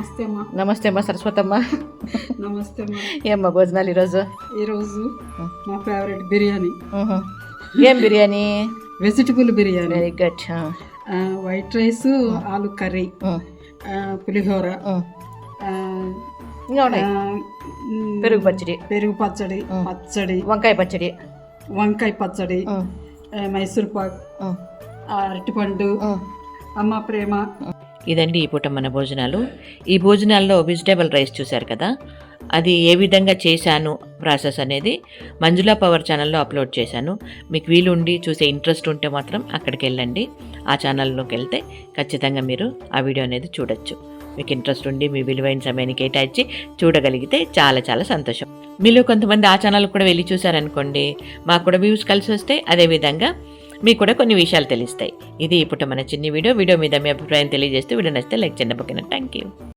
నమస్తే అమ్మా నమస్తే అమ్మా సరస్వతమ్మ నమస్తే అమ్మా ఏమ్మా భోజనాలు ఈరోజు ఈరోజు మా ఫేవరెట్ బిర్యానీ. ఏం biryani vegetable biryani very good white rice ఆలు కర్రీ పులిహోర ఇంకా ఉన్నాయి పెరుగు పచ్చడి పెరుగు పచ్చడి పచ్చడి వంకాయ పచ్చడి వంకాయ పచ్చడి మైసూర్ పాక్ అరటిపండు. అమ్మ ప్రేమ ఇదండి ఈ పూట మన భోజనాలు. ఈ భోజనాల్లో వెజిటేబుల్ రైస్ చూశారు కదా? అది ఏ విధంగా చేశాను ప్రాసెస్ అనేది మంజులా పవర్ ఛానల్లో అప్లోడ్ చేశాను. మీకు వీలు ఉండి చూసే ఇంట్రెస్ట్ ఉంటే మాత్రం అక్కడికి వెళ్ళండి. ఆ ఛానల్లోకి వెళ్తే ఖచ్చితంగా మీరు ఆ వీడియో అనేది చూడొచ్చు. మీకు ఇంట్రెస్ట్ ఉండి మీ విలువైన సమయాన్ని కేటాయించి చూడగలిగితే చాలా చాలా సంతోషం. మీలో కొంతమంది ఆ ఛానల్ కూడా వెళ్ళి చూసారనుకోండి మాకు కూడా వ్యూస్ కలిసి వస్తే అదేవిధంగా మీకు కూడా కొన్ని విషయాలు తెలుస్తాయి. ఇది ఇప్పుడు మన చిన్ని వీడియో. వీడియో మీద మీ అభిప్రాయం తెలియజేస్తే వీడియో నచ్చితే లైక్ చేయండి. ఓకేనా థ్యాంక్ యూ